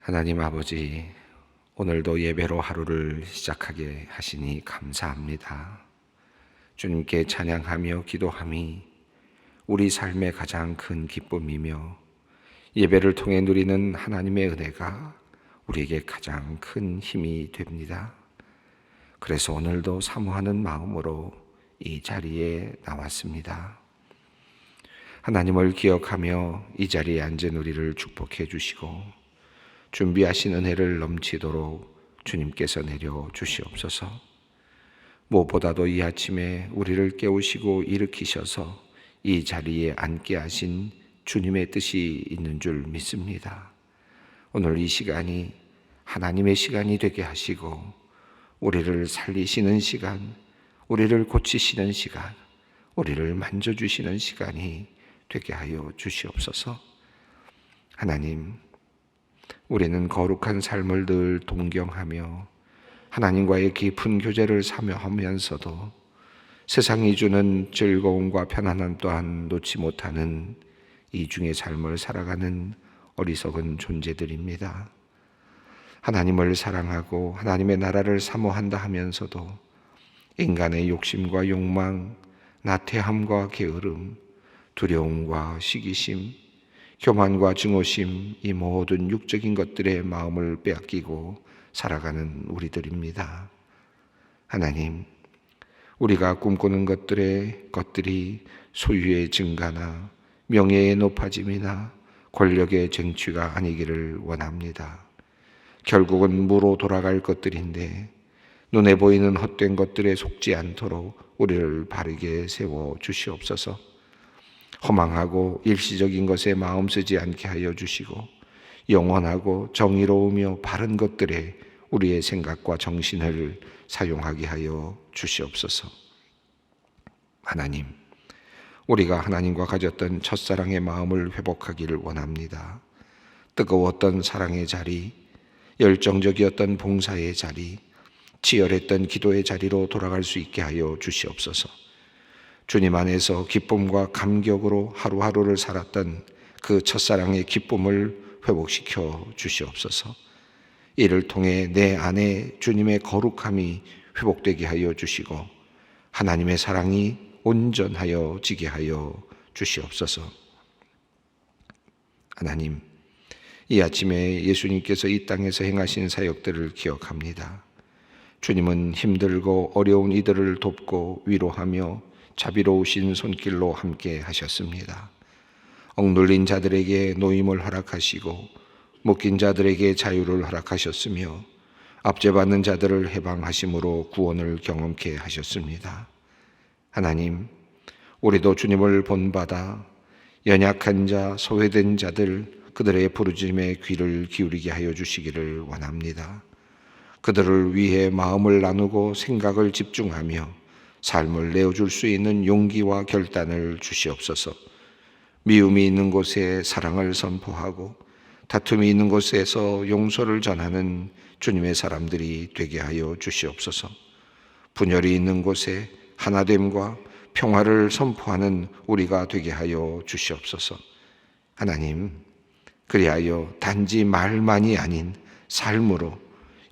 하나님 아버지, 오늘도 예배로 하루를 시작하게 하시니 감사합니다. 주님께 찬양하며 기도함이 우리 삶의 가장 큰 기쁨이며 예배를 통해 누리는 하나님의 은혜가 우리에게 가장 큰 힘이 됩니다. 그래서 오늘도 사모하는 마음으로 이 자리에 나왔습니다. 하나님을 기억하며 이 자리에 앉은 우리를 축복해 주시고 준비하신 은혜를 넘치도록 주님께서 내려 주시옵소서. 무엇보다도 이 아침에 우리를 깨우시고 일으키셔서 이 자리에 앉게 하신 주님의 뜻이 있는 줄 믿습니다. 오늘 이 시간이 하나님의 시간이 되게 하시고 우리를 살리시는 시간, 우리를 고치시는 시간, 우리를 만져주시는 시간이 되게 하여 주시옵소서. 하나님, 우리는 거룩한 삶을 늘 동경하며 하나님과의 깊은 교제를 사며하면서도 세상이 주는 즐거움과 편안함 또한 놓지 못하는 이중의 삶을 살아가는 어리석은 존재들입니다. 하나님을 사랑하고 하나님의 나라를 사모한다 하면서도 인간의 욕심과 욕망, 나태함과 게으름, 두려움과 시기심, 교만과 증오심, 이 모든 육적인 것들의 마음을 빼앗기고 살아가는 우리들입니다. 하나님, 우리가 꿈꾸는 것들의 것들이 소유의 증가나 명예의 높아짐이나 권력의 쟁취가 아니기를 원합니다. 결국은 무로 돌아갈 것들인데 눈에 보이는 헛된 것들에 속지 않도록 우리를 바르게 세워 주시옵소서. 허망하고 일시적인 것에 마음 쓰지 않게 하여 주시고 영원하고 정의로우며 바른 것들에 우리의 생각과 정신을 사용하게 하여 주시옵소서. 하나님, 우리가 하나님과 가졌던 첫사랑의 마음을 회복하기를 원합니다. 뜨거웠던 사랑의 자리, 열정적이었던 봉사의 자리, 치열했던 기도의 자리로 돌아갈 수 있게 하여 주시옵소서. 주님 안에서 기쁨과 감격으로 하루하루를 살았던 그 첫사랑의 기쁨을 회복시켜 주시옵소서. 이를 통해 내 안에 주님의 거룩함이 회복되게 하여 주시고 하나님의 사랑이 온전하여 지게 하여 주시옵소서. 하나님, 이 아침에 예수님께서 이 땅에서 행하신 사역들을 기억합니다. 주님은 힘들고 어려운 이들을 돕고 위로하며 자비로우신 손길로 함께 하셨습니다. 억눌린 자들에게 노임을 허락하시고 묶인 자들에게 자유를 허락하셨으며 압제받는 자들을 해방하심으로 구원을 경험케 하셨습니다. 하나님, 우리도 주님을 본받아 연약한 자, 소외된 자들, 그들의 부르짖음에 귀를 기울이게 하여 주시기를 원합니다. 그들을 위해 마음을 나누고 생각을 집중하며 삶을 내어줄 수 있는 용기와 결단을 주시옵소서. 미움이 있는 곳에 사랑을 선포하고 다툼이 있는 곳에서 용서를 전하는 주님의 사람들이 되게 하여 주시옵소서. 분열이 있는 곳에 하나됨과 평화를 선포하는 우리가 되게 하여 주시옵소서. 하나님, 그리하여 단지 말만이 아닌 삶으로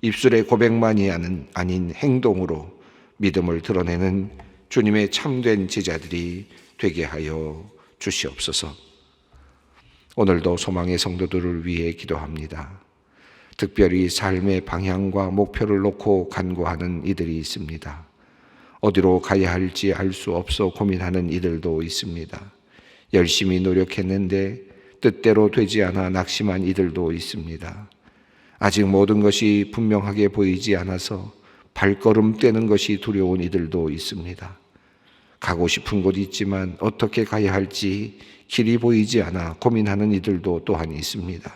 입술의 고백만이 아닌 행동으로 믿음을 드러내는 주님의 참된 제자들이 되게 하여 주시옵소서. 오늘도 소망의 성도들을 위해 기도합니다. 특별히 삶의 방향과 목표를 놓고 간구하는 이들이 있습니다. 어디로 가야 할지 알 수 없어 고민하는 이들도 있습니다. 열심히 노력했는데 뜻대로 되지 않아 낙심한 이들도 있습니다. 아직 모든 것이 분명하게 보이지 않아서 발걸음 떼는 것이 두려운 이들도 있습니다. 가고 싶은 곳이 있지만 어떻게 가야 할지 길이 보이지 않아 고민하는 이들도 또한 있습니다.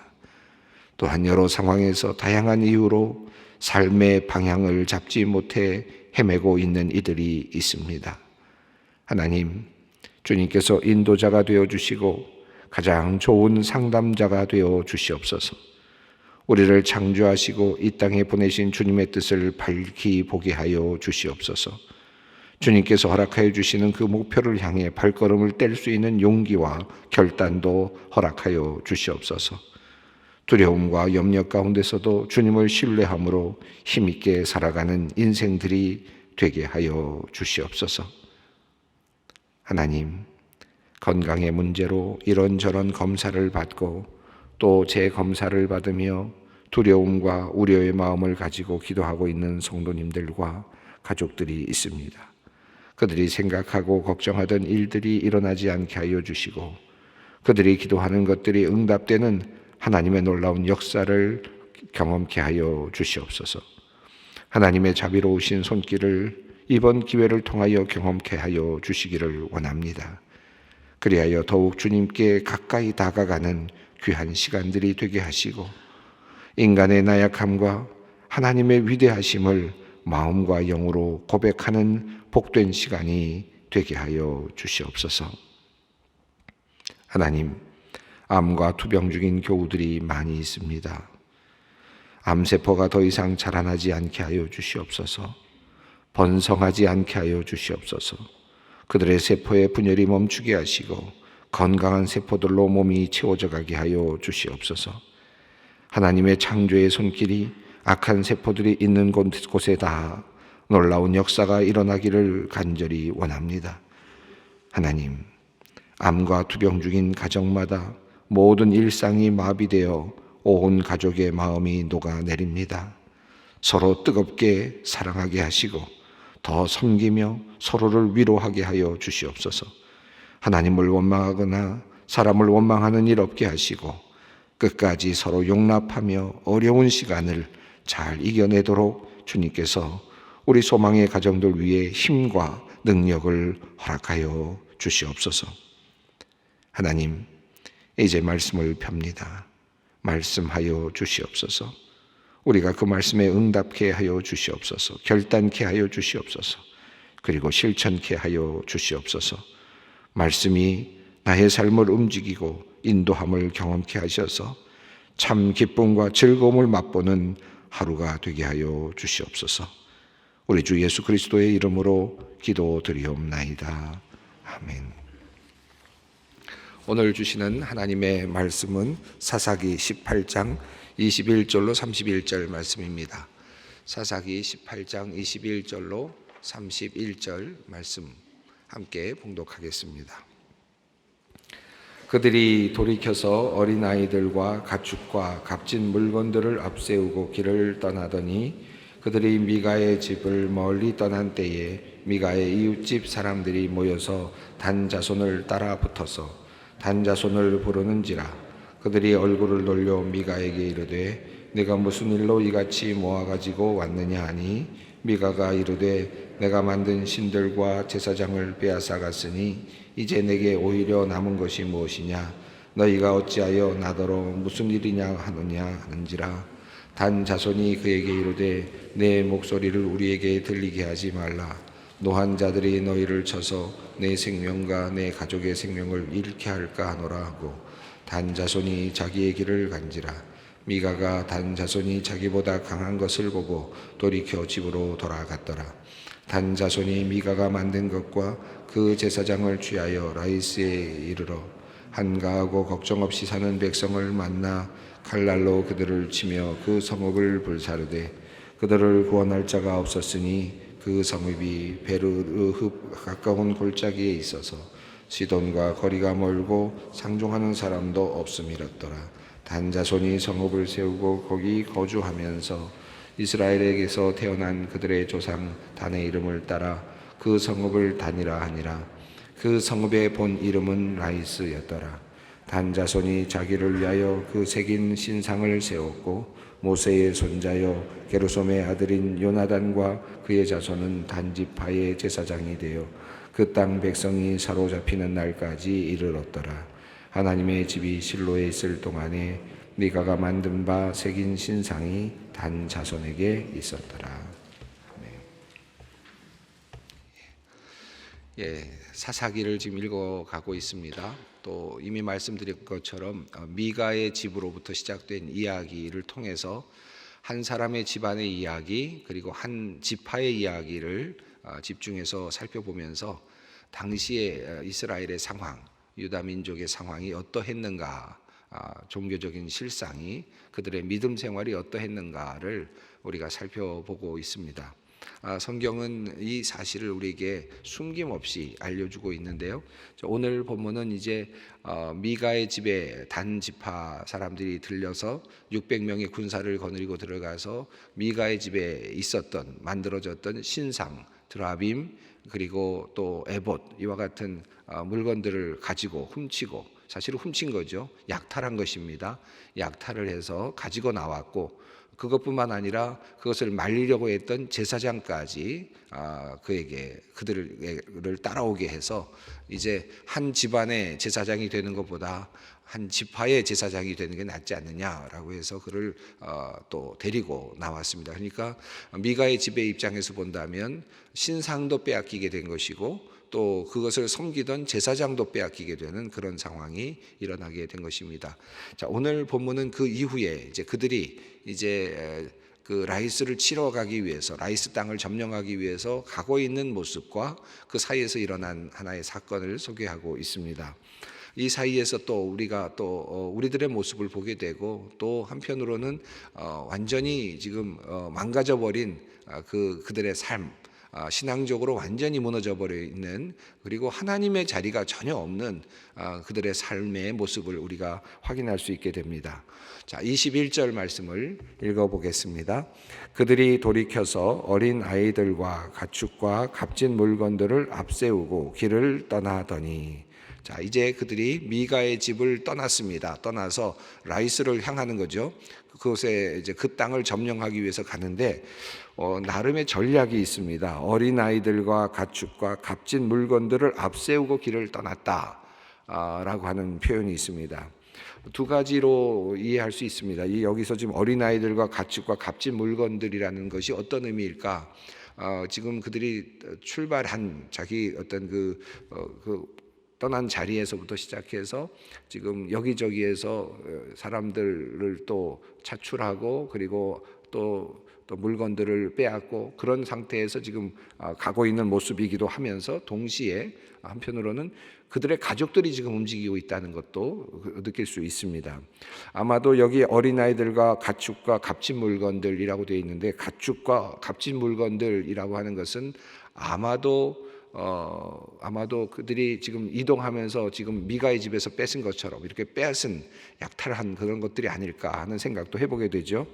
또한 여러 상황에서 다양한 이유로 삶의 방향을 잡지 못해 헤매고 있는 이들이 있습니다. 하나님, 주님께서 인도자가 되어 주시고 가장 좋은 상담자가 되어 주시옵소서. 우리를 창조하시고 이 땅에 보내신 주님의 뜻을 밝히 보게 하여 주시옵소서. 주님께서 허락하여 주시는 그 목표를 향해 발걸음을 뗄 수 있는 용기와 결단도 허락하여 주시옵소서. 두려움과 염려 가운데서도 주님을 신뢰함으로 힘있게 살아가는 인생들이 되게 하여 주시옵소서. 하나님, 건강의 문제로 이런저런 검사를 받고 또 재검사를 받으며 두려움과 우려의 마음을 가지고 기도하고 있는 성도님들과 가족들이 있습니다. 그들이 생각하고 걱정하던 일들이 일어나지 않게 하여 주시고 그들이 기도하는 것들이 응답되는 하나님의 놀라운 역사를 경험케 하여 주시옵소서. 하나님의 자비로우신 손길을 이번 기회를 통하여 경험케 하여 주시기를 원합니다. 그리하여 더욱 주님께 가까이 다가가는 귀한 시간들이 되게 하시고 인간의 나약함과 하나님의 위대하심을 마음과 영으로 고백하는 복된 시간이 되게 하여 주시옵소서. 하나님, 암과 투병 중인 교우들이 많이 있습니다. 암세포가 더 이상 자라나지 않게 하여 주시옵소서. 번성하지 않게 하여 주시옵소서. 그들의 세포의 분열이 멈추게 하시고 건강한 세포들로 몸이 채워져 가게 하여 주시옵소서. 하나님의 창조의 손길이 악한 세포들이 있는 곳에 다 놀라운 역사가 일어나기를 간절히 원합니다. 하나님, 암과 투병 중인 가정마다 모든 일상이 마비되어 온 가족의 마음이 녹아내립니다. 서로 뜨겁게 사랑하게 하시고 더 섬기며 서로를 위로하게 하여 주시옵소서. 하나님을 원망하거나 사람을 원망하는 일 없게 하시고 끝까지 서로 용납하며 어려운 시간을 잘 이겨내도록 주님께서 우리 소망의 가정들 위해 힘과 능력을 허락하여 주시옵소서. 하나님, 이제 말씀을 펴니다. 말씀하여 주시옵소서. 우리가 그 말씀에 응답케 하여 주시옵소서. 결단케 하여 주시옵소서. 그리고 실천케 하여 주시옵소서. 말씀이 나의 삶을 움직이고 인도함을 경험케 하셔서 참 기쁨과 즐거움을 맛보는 하루가 되게 하여 주시옵소서. 우리 주 예수 그리스도의 이름으로 기도드리옵나이다. 아멘. 오늘 주시는 하나님의 말씀은 사사기 18장 21절로 31절 말씀입니다. 사사기 18장 21절로 31절 말씀 함께 봉독하겠습니다. 그들이 돌이켜서 어린 아이들과 가축과 값진 물건들을 앞세우고 길을 떠나더니 그들이 미가의 집을 멀리 떠난 때에 미가의 이웃집 사람들이 모여서 단 자손을 따라 붙어서 단 자손을 부르는지라 그들이 얼굴을 돌려 미가에게 이르되 내가 무슨 일로 이같이 모아 가지고 왔느냐 하니 미가가 이르되 내가 만든 신들과 제사장을 빼앗아 갔으니 이제 내게 오히려 남은 것이 무엇이냐? 너희가 어찌하여 나더러 무슨 일이냐 하느냐 하는지라. 단 자손이 그에게 이르되 내 목소리를 우리에게 들리게 하지 말라. 노한 자들이 너희를 쳐서 내 생명과 내 가족의 생명을 잃게 할까 하노라 하고 단 자손이 자기의 길을 간지라 미가가 단 자손이 자기보다 강한 것을 보고 돌이켜 집으로 돌아갔더라 단 자손이 미가가 만든 것과 그 제사장을 취하여 라이스에 이르러 한가하고 걱정 없이 사는 백성을 만나 칼날로 그들을 치며 그 성읍을 불사르되 그들을 구원할 자가 없었으니 그 성읍이 베르흐 가까운 골짜기에 있어서 시돈과 거리가 멀고 상종하는 사람도 없음이었더라. 단자손이 성읍을 세우고 거기 거주하면서 이스라엘에게서 태어난 그들의 조상 단의 이름을 따라 그 성읍을 단이라 하니라. 그 성읍의 본 이름은 라이스였더라. 단자손이 자기를 위하여 그 새긴 신상을 세웠고 모세의 손자여 게르솜의 아들인 요나단과 그의 자손은 단지파의 제사장이 되어 그 땅 백성이 사로잡히는 날까지 이르렀더라. 하나님의 집이 실로에 있을 동안에 미가가 만든 바 새긴 신상이 단 자손에게 있었더라. 예, 사사기를 지금 읽어가고 있습니다. 또 이미 말씀드린 것처럼 어, 미가의 집으로부터 시작된 이야기를 통해서 한 사람의 집안의 이야기 그리고 한 지파의 이야기를 어, 집중해서 살펴보면서 당시의 어, 이스라엘의 상황, 유다 민족의 상황이 어떠했는가 아, 종교적인 실상이 그들의 믿음 생활이 어떠했는가를 우리가 살펴보고 있습니다. 아, 성경은 이 사실을 우리에게 숨김없이 알려주고 있는데요. 자, 오늘 본문은 이제 어, 미가의 집에 단 지파 사람들이 들려서 600명의 군사를 거느리고 들어가서 미가의 집에 있었던 만들어졌던 신상 드라빔 그리고 또 에봇 이와 같은 어, 물건들을 가지고 훔치고 사실 훔친 거죠. 약탈한 것입니다. 약탈을 해서 가지고 나왔고 그것뿐만 아니라 그것을 말리려고 했던 제사장까지 아, 그에게 그들을 따라오게 해서 이제 한 집안의 제사장이 되는 것보다 한 지파의 제사장이 되는 게 낫지 않느냐라고 해서 그를 어, 또 데리고 나왔습니다. 그러니까 미가의 집의 입장에서 본다면 신상도 빼앗기게 된 것이고 또 그것을 섬기던 제사장도 빼앗기게 되는 그런 상황이 일어나게 된 것입니다. 자, 오늘 본문은 그 이후에 이제 그들이 이제 그 라이스를 치러 가기 위해서 라이스 땅을 점령하기 위해서 가고 있는 모습과 그 사이에서 일어난 하나의 사건을 소개하고 있습니다. 이 사이에서 또 우리가 또 어, 우리들의 모습을 보게 되고 또 한편으로는 어, 완전히 지금 어, 망가져 버린 그 그들의 삶 아, 신앙적으로 완전히 무너져 버려 있는 그리고 하나님의 자리가 전혀 없는 아, 그들의 삶의 모습을 우리가 확인할 수 있게 됩니다. 자, 21절 말씀을 읽어 보겠습니다. 그들이 돌이켜서 어린 아이들과 가축과 값진 물건들을 앞세우고 길을 떠나더니 자, 이제 그들이 미가의 집을 떠났습니다. 떠나서 라이스를 향하는 거죠. 그곳에 이제 그 땅을 점령하기 위해서 가는데 어, 나름의 전략이 있습니다. 어린 아이들과 가축과 값진 물건들을 앞세우고 길을 떠났다라고 아, 하는 표현이 있습니다. 두 가지로 이해할 수 있습니다. 이 여기서 지금 어린 아이들과 가축과 값진 물건들이라는 것이 어떤 의미일까? 어, 지금 그들이 출발한 자기 어떤 그, 어, 그 떠난 자리에서부터 시작해서 지금 여기저기에서 사람들을 또 차출하고 그리고 또, 또 물건들을 빼앗고 그런 상태에서 지금 아, 가고 있는 모습이기도 하면서 동시에 한편으로는 그들의 가족들이 지금 움직이고 있다는 것도 느낄 수 있습니다. 아마도 여기 어린아이들과 가축과 값진 물건들이라고 되어 있는데 가축과 값진 물건들이라고 하는 것은 아마도 어, 아마도 그들이 지금 이동하면서 지금 미가의 집에서 뺏은 것처럼 이렇게 빼앗은 약탈한 그런 것들이 아닐까 하는 생각도 해보게 되죠.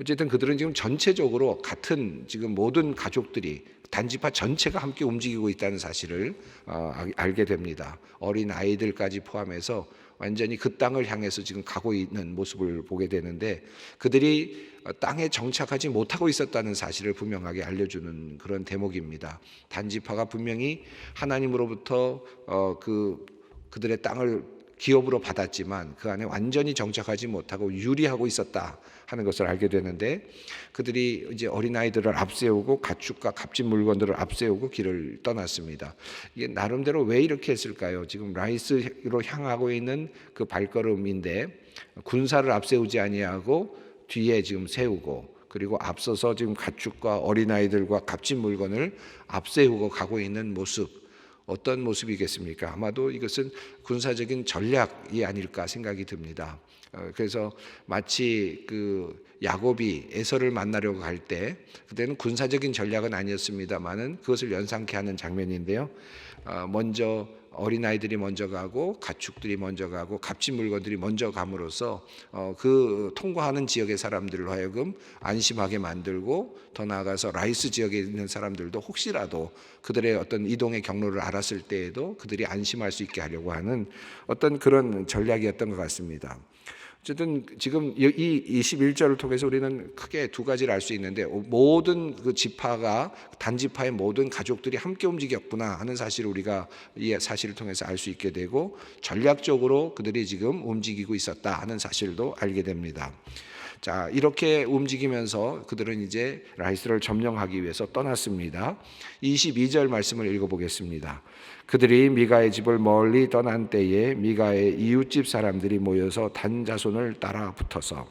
어쨌든 그들은 지금 전체적으로 같은 지금 모든 가족들이 단지파 전체가 함께 움직이고 있다는 사실을 어, 알게 됩니다. 어린 아이들까지 포함해서 완전히 그 땅을 향해서 지금 가고 있는 모습을 보게 되는데 그들이 땅에 정착하지 못하고 있었다는 사실을 분명하게 알려주는 그런 대목입니다. 단지파가 분명히 하나님으로부터 어, 그 그들의 땅을 기업으로 받았지만 그 안에 완전히 정착하지 못하고 유리하고 있었다 하는 것을 알게 되는데 그들이 이제 어린아이들을 앞세우고 가축과 값진 물건들을 앞세우고 길을 떠났습니다. 이게 나름대로 왜 이렇게 했을까요? 지금 라이스로 향하고 있는 그 발걸음인데 군사를 앞세우지 아니하고 뒤에 지금 세우고 그리고 앞서서 지금 가축과 어린아이들과 값진 물건을 앞세우고 가고 있는 모습 어떤 모습이겠습니까? 아마도 이것은 군사적인 전략이 아닐까 생각이 듭니다. 어, 그래서 마치 그 야곱이 에서를 만나려고 갈 때 그때는 군사적인 전략은 아니었습니다만은 그것을 연상케 하는 장면인데요. 어, 먼저 어린아이들이 먼저 가고 가축들이 먼저 가고 값진 물건들이 먼저 감으로써 어, 그 통과하는 지역의 사람들로 하여금 안심하게 만들고 더 나아가서 라이스 지역에 있는 사람들도 혹시라도 그들의 어떤 이동의 경로를 알았을 때에도 그들이 안심할 수 있게 하려고 하는 어떤 그런 전략이었던 것 같습니다. 어쨌든 지금 이 21절을 통해서 우리는 크게 두 가지를 알 수 있는데 모든 그 지파가 단지파의 모든 가족들이 함께 움직였구나 하는 사실을 우리가 이 사실을 통해서 알 수 있게 되고 전략적으로 그들이 지금 움직이고 있었다 하는 사실도 알게 됩니다. 자, 이렇게 움직이면서 그들은 이제 라이스를 점령하기 위해서 떠났습니다. 22절 말씀을 읽어보겠습니다. 그들이 미가의 집을 멀리 떠난 때에 미가의 이웃집 사람들이 모여서 단자손을 따라 붙어서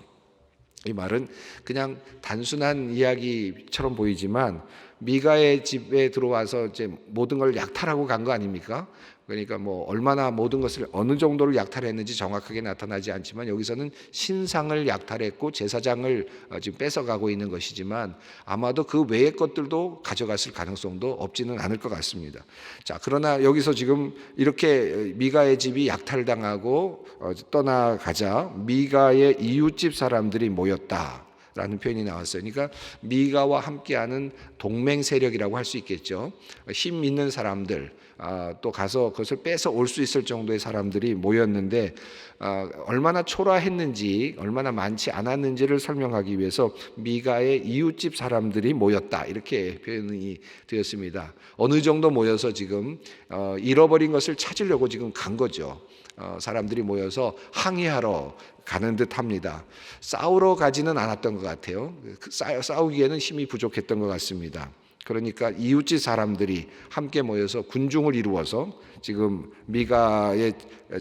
이 말은 그냥 단순한 이야기처럼 보이지만 미가의 집에 들어와서 이제 모든 걸 약탈하고 간 거 아닙니까? 그러니까 뭐 얼마나 모든 것을 어느 정도를 약탈했는지 정확하게 나타나지 않지만 여기서는 신상을 약탈했고 제사장을 어, 지금 뺏어가고 있는 것이지만 아마도 그 외의 것들도 가져갔을 가능성도 없지는 않을 것 같습니다. 자 그러나 여기서 지금 이렇게 미가의 집이 약탈당하고 어, 떠나가자 미가의 이웃집 사람들이 모였다. 라는 표현이 나왔어요. 그러니까 미가와 함께하는 동맹 세력이라고 할 수 있겠죠. 힘 있는 사람들, 아, 또 가서 그것을 뺏어 올수 있을 정도의 사람들이 모였는데 아, 얼마나 초라했는지, 얼마나 많지 않았는지를 설명하기 위해서 미가의 이웃집 사람들이 모였다 이렇게 표현이 되었습니다. 어느 정도 모여서 지금 어, 잃어버린 것을 찾으려고 지금 간 거죠. 어, 사람들이 모여서 항의하러 가는 듯 합니다. 싸우러 가지는 않았던 것 같아요. 그 싸- 싸우기에는 힘이 부족했던 것 같습니다. 그러니까 이웃집 사람들이 함께 모여서 군중을 이루어서 지금 미가의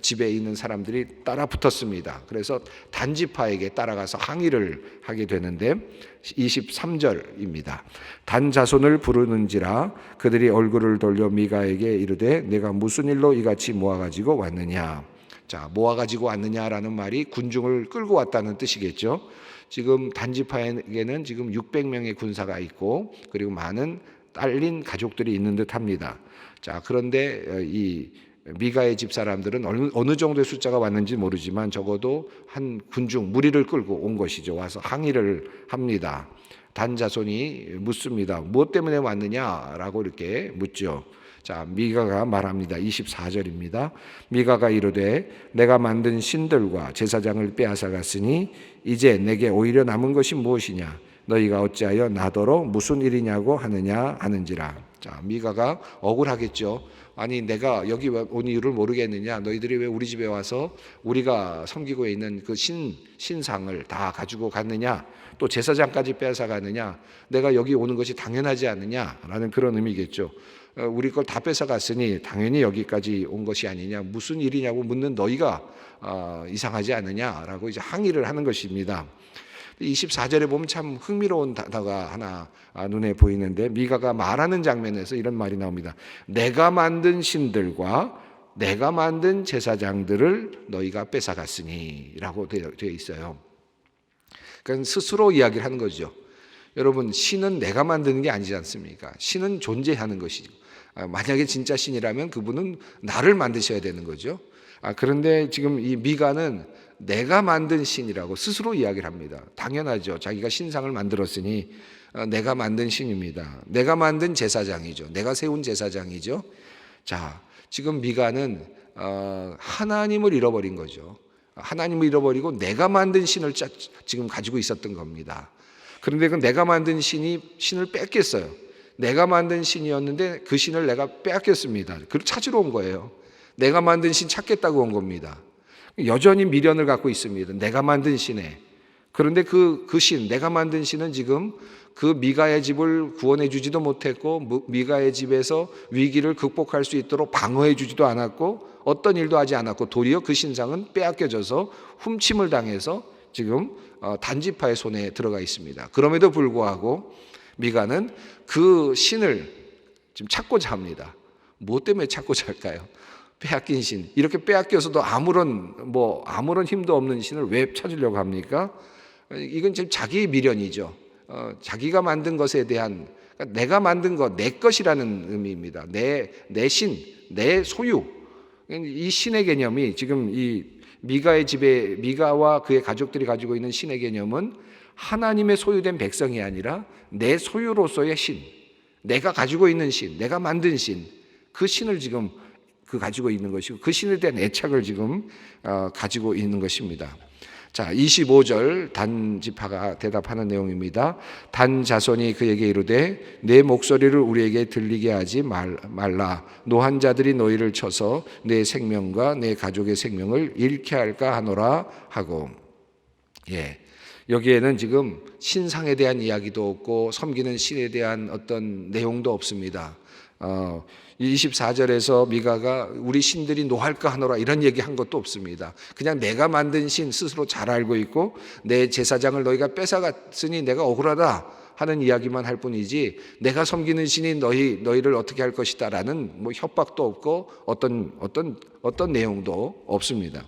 집에 있는 사람들이 따라 붙었습니다. 그래서 단지파에게 따라가서 항의를 하게 되는데 23절입니다. 단 자손을 부르는지라 그들이 얼굴을 돌려 미가에게 이르되 내가 무슨 일로 이같이 모아 가지고 왔느냐. 자, 모아 가지고 왔느냐라는 말이 군중을 끌고 왔다는 뜻이겠죠. 지금 단지파에게는 지금 600명의 군사가 있고 그리고 많은 딸린 가족들이 있는 듯합니다. 자, 그런데 어, 이 미가의 집 사람들은 어느, 어느 정도의 숫자가 왔는지 모르지만 적어도 한 군중 무리를 끌고 온 것이죠. 와서 항의를 합니다. 단 자손이 묻습니다. 무엇 때문에 왔느냐라고 이렇게 묻죠. 자, 미가가 말합니다. 24절입니다. 미가가 이르되 내가 만든 신들과 제사장을 빼앗아 갔으니 이제 내게 오히려 남은 것이 무엇이냐? 너희가 어찌하여 나더러 무슨 일이냐고 하느냐 하는지라. 자, 미가가 억울하겠죠. 아니 내가 여기 온 이유를 모르겠느냐? 너희들이 왜 우리 집에 와서 우리가 섬기고 있는 그 신 신상을 다 가지고 갔느냐? 또 제사장까지 빼앗아 가느냐? 내가 여기 오는 것이 당연하지 않느냐라는 그런 의미겠죠. 어, 우리 걸 다 뺏어 갔으니 당연히 여기까지 온 것이 아니냐? 무슨 일이냐고 묻는 너희가 어, 이상하지 않느냐라고 이제 항의를 하는 것입니다. 24절에 보면 참 흥미로운 단어가 하나 아, 눈에 보이는데 미가가 말하는 장면에서 이런 말이 나옵니다. 내가 만든 신들과 내가 만든 제사장들을 너희가 뺏어갔으니라고 되어 있어요. 그러니까 스스로 이야기를 하는 거죠. 여러분 신은 내가 만드는 게 아니지 않습니까? 신은 존재하는 것이죠. 아, 만약에 진짜 신이라면 그분은 나를 만드셔야 되는 거죠. 아, 그런데 지금 이 미가는 내가 만든 신이라고 스스로 이야기를 합니다. 당연하죠. 자기가 신상을 만들었으니 어, 내가 만든 신입니다. 내가 만든 제사장이죠. 내가 세운 제사장이죠. 자, 지금 미가는 어, 하나님을 잃어버린 거죠. 하나님을 잃어버리고 내가 만든 신을 짜- 지금 가지고 있었던 겁니다. 그런데 그 내가 만든 신이 신을 뺏겼어요. 내가 만든 신이었는데 그 신을 내가 빼앗겼습니다. 그걸 찾으러 온 거예요. 내가 만든 신 찾겠다고 온 겁니다. 여전히 미련을 갖고 있습니다. 내가 만든 신에. 그런데 그, 그 신, 내가 만든 신은 지금 그 미가의 집을 구원해 주지도 못했고, 무- 미가의 집에서 위기를 극복할 수 있도록 방어해 주지도 않았고, 어떤 일도 하지 않았고, 도리어 그 신상은 빼앗겨져서 훔침을 당해서 지금 어, 단지파의 손에 들어가 있습니다. 그럼에도 불구하고 미가는 그 신을 지금 찾고자 합니다. 뭐 때문에 찾고자 할까요? 빼앗긴 신. 이렇게 빼앗겨서도 아무런 뭐 아무런 힘도 없는 신을 왜 찾으려고 합니까? 이건 지금 자기의 미련이죠. 어, 자기가 만든 것에 대한 그러니까 내가 만든 것, 내 것이라는 의미입니다. 내 내 신, 내 소유. 이 신의 개념이 지금 이 미가의 집에 미가와 그의 가족들이 가지고 있는 신의 개념은 하나님의 소유된 백성이 아니라 내 소유로서의 신, 내가 가지고 있는 신, 내가 만든 신, 그 신을 지금 그 가지고 있는 것이고 그 신에 대한 애착을 지금 어, 가지고 있는 것입니다. 자, 25절 단지파가 대답하는 내용입니다. 단 자손이 그에게 이르되 내 목소리를 우리에게 들리게 하지 말, 말라. 노한 자들이 너희를 쳐서 내 생명과 내 가족의 생명을 잃게 할까 하노라 하고 예. 여기에는 지금 신상에 대한 이야기도 없고 섬기는 신에 대한 어떤 내용도 없습니다. 어, 24절에서 미가가 우리 신들이 노할까 하노라 이런 얘기 한 것도 없습니다. 그냥 내가 만든 신 스스로 잘 알고 있고 내 제사장을 너희가 뺏어갔으니 내가 억울하다. 하는 이야기만 할 뿐이지 내가 섬기는 신이 너희 너희를 어떻게 할 것이다라는 뭐 협박도 없고 어떤 어떤 어떤 내용도 없습니다.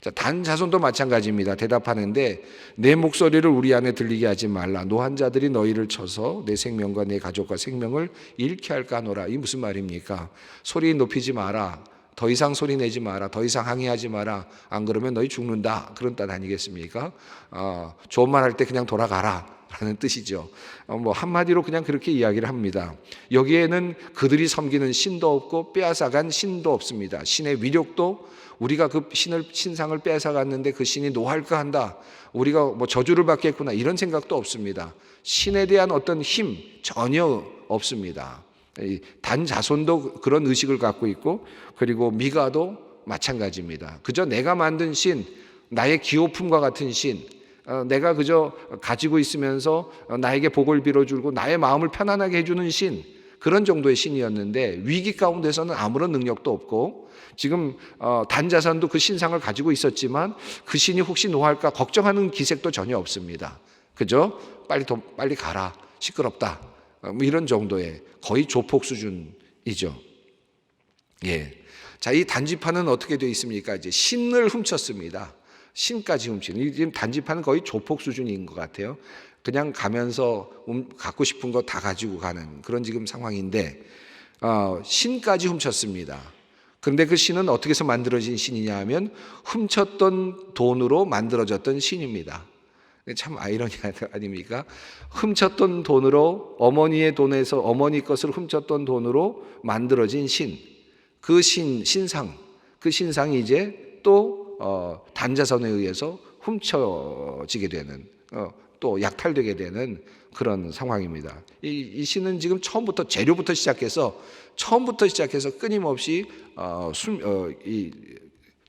자, 단 자손도 마찬가지입니다. 대답하는데 내 목소리를 우리 안에 들리게 하지 말라. 노한 자들이 너희를 쳐서 내 생명과 내 가족과 생명을 잃게 할까 하노라. 이 무슨 말입니까? 소리 높이지 마라. 더 이상 소리 내지 마라. 더 이상 항의하지 마라. 안 그러면 너희 죽는다. 그런 뜻 아니겠습니까? 어, 좋은 말 할 때 그냥 돌아가라. 라는 뜻이죠. 어, 뭐 한마디로 그냥 그렇게 이야기를 합니다. 여기에는 그들이 섬기는 신도 없고 빼앗아간 신도 없습니다. 신의 위력도 우리가 그 신을 신상을 빼앗아 갔는데 그 신이 노할까 한다. 우리가 뭐 저주를 받겠구나 이런 생각도 없습니다. 신에 대한 어떤 힘 전혀 없습니다. 이단 자손도 그런 의식을 갖고 있고 그리고 미가도 마찬가지입니다. 그저 내가 만든 신, 나의 기호품과 같은 신, 어, 내가 그저 가지고 있으면서 어, 나에게 복을 빌어주고 나의 마음을 편안하게 해주는 신 그런 정도의 신이었는데 위기 가운데서는 아무런 능력도 없고 지금 어, 단자산도 그 신상을 가지고 있었지만 그 신이 혹시 노할까 걱정하는 기색도 전혀 없습니다. 그죠? 빨리 도, 빨리 가라 시끄럽다 어, 뭐 이런 정도의 거의 조폭 수준이죠. 예. 자, 이 단지파는 어떻게 되어 있습니까? 이제 신을 훔쳤습니다. 신까지 훔치는. 이 지금 단지파는 거의 조폭 수준인 것 같아요. 그냥 가면서 음, 갖고 싶은 거 다 가지고 가는 그런 지금 상황인데, 어, 신까지 훔쳤습니다. 그런데 그 신은 어떻게 해서 만들어진 신이냐 하면 훔쳤던 돈으로 만들어졌던 신입니다. 참 아이러니 아닙니까? 훔쳤던 돈으로 어머니의 돈에서 어머니 것을 훔쳤던 돈으로 만들어진 신. 그 신, 신상, 그 신상이 이제 또 어, 단자선에 의해서 훔쳐지게 되는, 어, 또 약탈되게 되는 그런 상황입니다. 이, 이 신은 지금 처음부터 재료부터 시작해서 처음부터 시작해서 끊임없이 어, 술, 어, 이,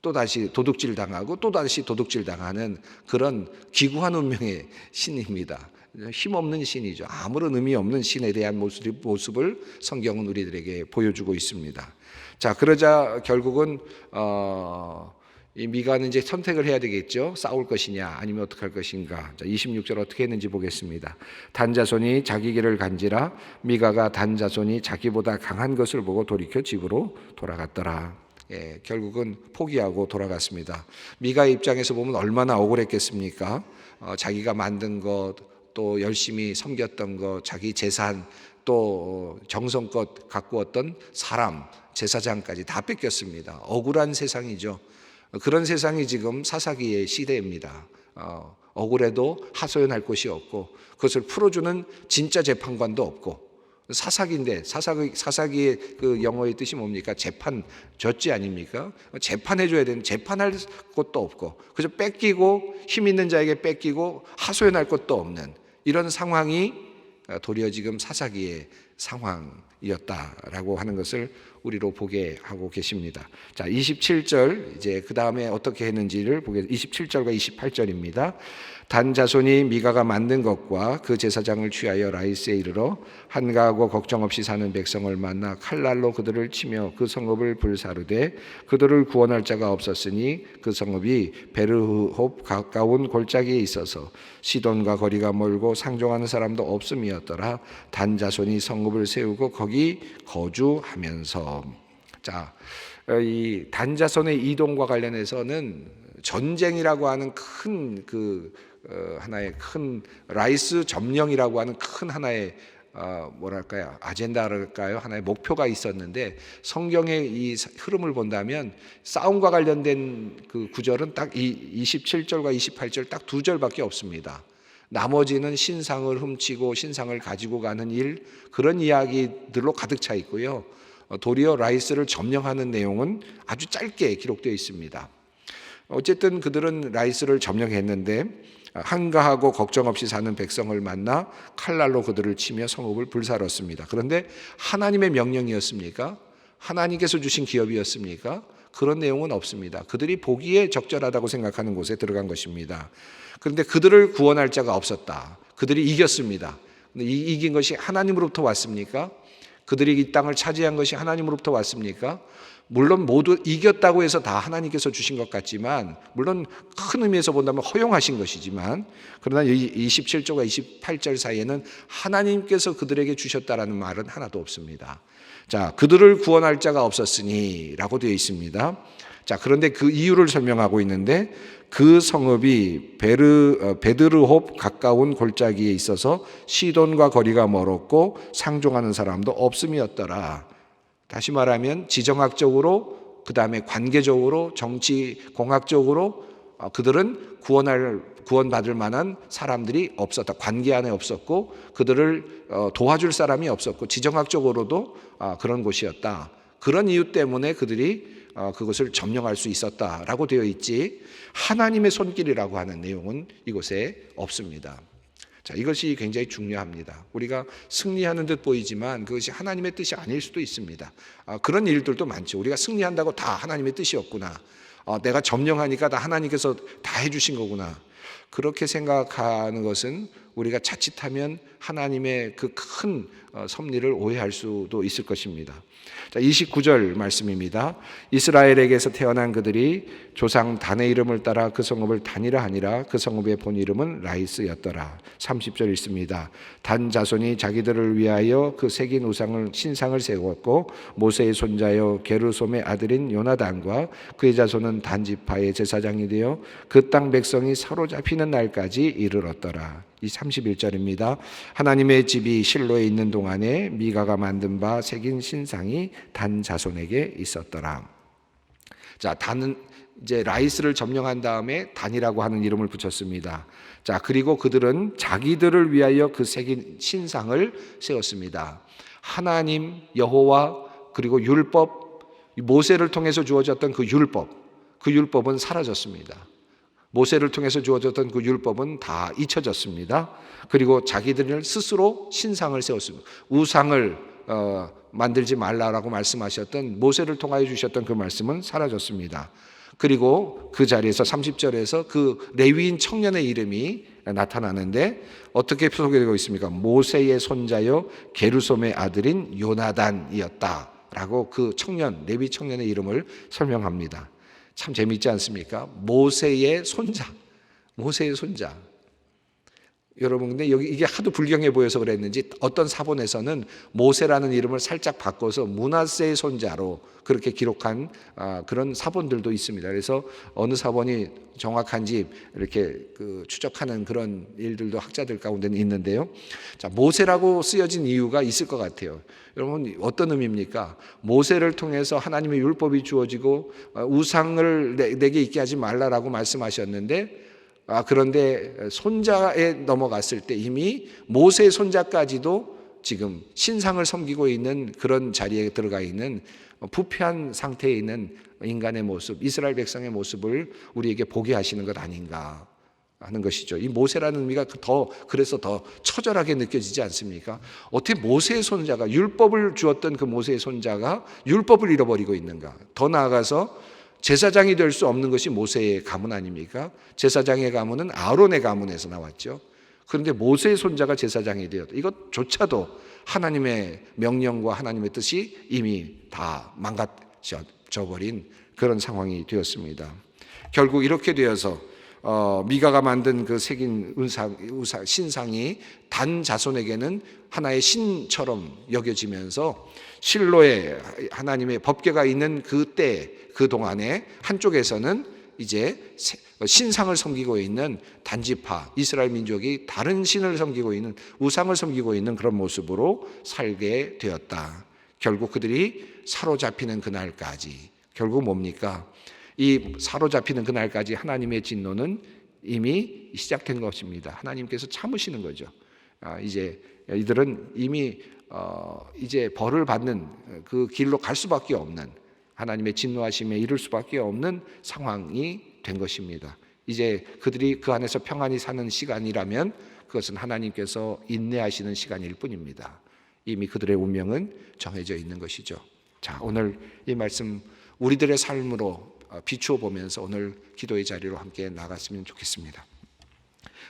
또 다시 도둑질 당하고 또 다시 도둑질 당하는 그런 기구한 운명의 신입니다. 힘없는 신이죠. 아무런 의미 없는 신에 대한 모습을 성경은 우리들에게 보여주고 있습니다. 자, 그러자 결국은 어, 이 미가는 이제 선택을 해야 되겠죠. 싸울 것이냐, 아니면 어떻게 할 것인가. 자, 26절 어떻게 했는지 보겠습니다. 단자손이 자기 길을 간지라 미가가 단자손이 자기보다 강한 것을 보고 돌이켜 집으로 돌아갔더라. 예, 결국은 포기하고 돌아갔습니다. 미가 입장에서 보면 얼마나 억울했겠습니까? 어, 자기가 만든 것, 또 열심히 섬겼던 것, 자기 재산, 또 정성껏 왔던 사람, 제사장까지 다 뺏겼습니다. 억울한 세상이죠. 그런 세상이 지금 사사기의 시대입니다. 어, 억울해도 하소연할 곳이 없고 그것을 풀어주는 진짜 재판관도 없고 사사기인데 사사기 사사기의 그 영어의 뜻이 뭡니까? 재판 졌지 아닙니까? 재판해 줘야 되는 재판할 곳도 없고 그저 뺏기고 힘 있는 자에게 뺏기고 하소연할 것도 없는 이런 상황이 도리어 지금 사사기의 상황이었다라고 하는 것을 우리로 보게 하고 계십니다. 자, 27절 이제 그 다음에 어떻게 했는지를 보게 27절과 28절입니다. 단 자손이 미가가 만든 것과 그 제사장을 취하여 라이스에 이르러 한가하고 걱정 없이 사는 백성을 만나 칼날로 그들을 치며 그 성읍을 불사르되 그들을 구원할 자가 없었으니 그 성읍이 베르홉 가까운 골짜기에 있어서 시돈과 거리가 멀고 상종하는 사람도 없음이었더라 단 자손이 성읍을 세우고 거기 거주하면서 자, 이 단자손의 이동과 관련해서는 전쟁이라고 하는 큰그 어, 하나의 큰 라이스 점령이라고 하는 큰 하나의 어, 뭐랄까요 아젠다랄까요 하나의 목표가 있었는데 성경의 이 흐름을 본다면 싸움과 관련된 그 구절은 딱 이 27절과 28절 딱 두 절밖에 없습니다. 나머지는 신상을 훔치고 신상을 가지고 가는 일 그런 이야기들로 가득 차 있고요. 어, 도리어 라이스를 점령하는 내용은 아주 짧게 기록되어 있습니다. 어쨌든 그들은 라이스를 점령했는데 한가하고 걱정 없이 사는 백성을 만나 칼날로 그들을 치며 성읍을 불사렀습니다. 그런데 하나님의 명령이었습니까? 하나님께서 주신 기업이었습니까? 그런 내용은 없습니다. 그들이 보기에 적절하다고 생각하는 곳에 들어간 것입니다. 그런데 그들을 구원할 자가 없었다. 그들이 이겼습니다. 이긴 것이 하나님으로부터 왔습니까? 그들이 이 땅을 차지한 것이 하나님으로부터 왔습니까? 물론 모두 이겼다고 해서 다 하나님께서 주신 것 같지만 물론 큰 의미에서 본다면 허용하신 것이지만 그러나 이 27절과 28절 사이에는 하나님께서 그들에게 주셨다라는 말은 하나도 없습니다. 자, 그들을 구원할 자가 없었으니 라고 되어 있습니다. 자, 그런데 그 이유를 설명하고 있는데 그 성읍이 베르 어, 베드르홉 가까운 골짜기에 있어서 시돈과 거리가 멀었고 상종하는 사람도 없음이었더라. 다시 말하면 지정학적으로 그 다음에 관계적으로 정치 공학적으로 어, 그들은 구원할 구원받을 만한 사람들이 없었다. 관계 안에 없었고 그들을 어, 도와줄 사람이 없었고 지정학적으로도 아, 그런 곳이었다. 그런 이유 때문에 그들이 어, 그것을 점령할 수 있었다라고 되어 있지 하나님의 손길이라고 하는 내용은 이곳에 없습니다. 자, 이것이 굉장히 중요합니다. 우리가 승리하는 듯 보이지만 그것이 하나님의 뜻이 아닐 수도 있습니다. 아, 그런 일들도 많죠. 우리가 승리한다고 다 하나님의 뜻이었구나. 어, 내가 점령하니까 다 하나님께서 다 해주신 거구나. 그렇게 생각하는 것은 우리가 자칫하면 하나님의 그 큰 섭리를 오해할 수도 있을 것입니다. 자, 29절 말씀입니다. 이스라엘에게서 태어난 그들이 조상 단의 이름을 따라 그 성읍을 단이라 하니라 그 성읍의 본 이름은 라이스였더라. 30절 있습니다. 단 자손이 자기들을 위하여 그 새긴 우상을 신상을 세웠고 모세의 손자여 게르솜의 아들인 요나단과 그의 자손은 단지파의 제사장이 되어 그 땅 백성이 사로잡히는 날까지 이르렀더라. 이 31절입니다. 하나님의 집이 실로에 있는 동안에 미가가 만든 바 새긴 신상이 단 자손에게 있었더라. 자, 단은 이제 라이스를 점령한 다음에 단이라고 하는 이름을 붙였습니다. 자, 그리고 그들은 자기들을 위하여 그 새긴 신상을 세웠습니다. 하나님, 여호와, 그리고 율법, 모세를 통해서 주어졌던 그 율법, 그 율법은 사라졌습니다. 모세를 통해서 주어졌던 그 율법은 다 잊혀졌습니다. 그리고 자기들 스스로 신상을 세웠습니다. 우상을 어, 만들지 말라라고 말씀하셨던 모세를 통하여 주셨던 그 말씀은 사라졌습니다. 그리고 그 자리에서 30절에서 그 레위인 청년의 이름이 나타나는데 어떻게 소개되고 있습니까? 모세의 손자요 게르솜의 아들인 요나단이었다라고 그 청년 레위 청년의 이름을 설명합니다. 참 재미있지 않습니까? 모세의 손자, 모세의 손자. 여러분 근데 여기 이게 하도 불경해 보여서 그랬는지 어떤 사본에서는 모세라는 이름을 살짝 바꿔서 문하세의 손자로 그렇게 기록한 아, 그런 사본들도 있습니다. 그래서 어느 사본이 정확한지 이렇게 그 추적하는 그런 일들도 학자들 가운데는 있는데요. 자 모세라고 쓰여진 이유가 있을 것 같아요. 여러분 어떤 의미입니까? 모세를 통해서 하나님의 율법이 주어지고 아, 우상을 내게 있게 하지 말라라고 말씀하셨는데 아, 그런데 손자에 넘어갔을 때 이미 모세 손자까지도 지금 신상을 섬기고 있는 그런 자리에 들어가 있는 부패한 상태에 있는 인간의 모습, 이스라엘 백성의 모습을 우리에게 보게 하시는 것 아닌가 하는 것이죠. 이 모세라는 의미가 더 그래서 더 처절하게 느껴지지 않습니까? 어떻게 모세의 손자가 율법을 주었던 그 모세의 손자가 율법을 잃어버리고 있는가? 더 나아가서 제사장이 될 수 없는 것이 모세의 가문 아닙니까? 제사장의 가문은 아론의 가문에서 나왔죠. 그런데 모세의 손자가 제사장이 되었다. 이것조차도 하나님의 명령과 하나님의 뜻이 이미 다 망가져 버린 그런 상황이 되었습니다. 결국 이렇게 되어서 어, 미가가 만든 그 새긴 은상, 우상, 신상이 단 자손에게는 하나의 신처럼 여겨지면서 실로에 하나님의 법궤가 있는 그때 그 동안에 한쪽에서는 이제 신상을 섬기고 있는 단지파 이스라엘 민족이 다른 신을 섬기고 있는 우상을 섬기고 있는 그런 모습으로 살게 되었다. 결국 그들이 사로잡히는 그날까지 결국 뭡니까? 이 사로잡히는 그날까지 하나님의 진노는 이미 시작된 것입니다. 하나님께서 참으시는 거죠. 아, 이제 이들은 이미 어, 이제 벌을 받는 그 길로 갈 수밖에 없는 하나님의 진노하심에 이를 수밖에 없는 상황이 된 것입니다. 이제 그들이 그 안에서 평안히 사는 시간이라면 그것은 하나님께서 인내하시는 시간일 뿐입니다. 이미 그들의 운명은 정해져 있는 것이죠. 자, 오늘 이 말씀 우리들의 삶으로 어, 비추어 보면서 오늘 기도의 자리로 함께 나갔으면 좋겠습니다.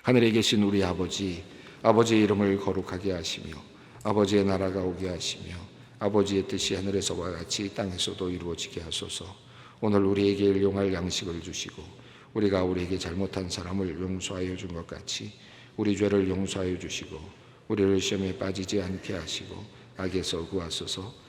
하늘에 계신 우리 아버지, 아버지의 이름을 거룩하게 하시며 아버지의 나라가 오게 하시며 아버지의 뜻이 하늘에서와 같이 땅에서도 이루어지게 하소서. 오늘 우리에게 일용할 양식을 주시고 우리가 우리에게 잘못한 사람을 용서하여 준 것 같이 우리 죄를 용서하여 주시고 우리를 시험에 빠지지 않게 하시고 악에서 구하소서.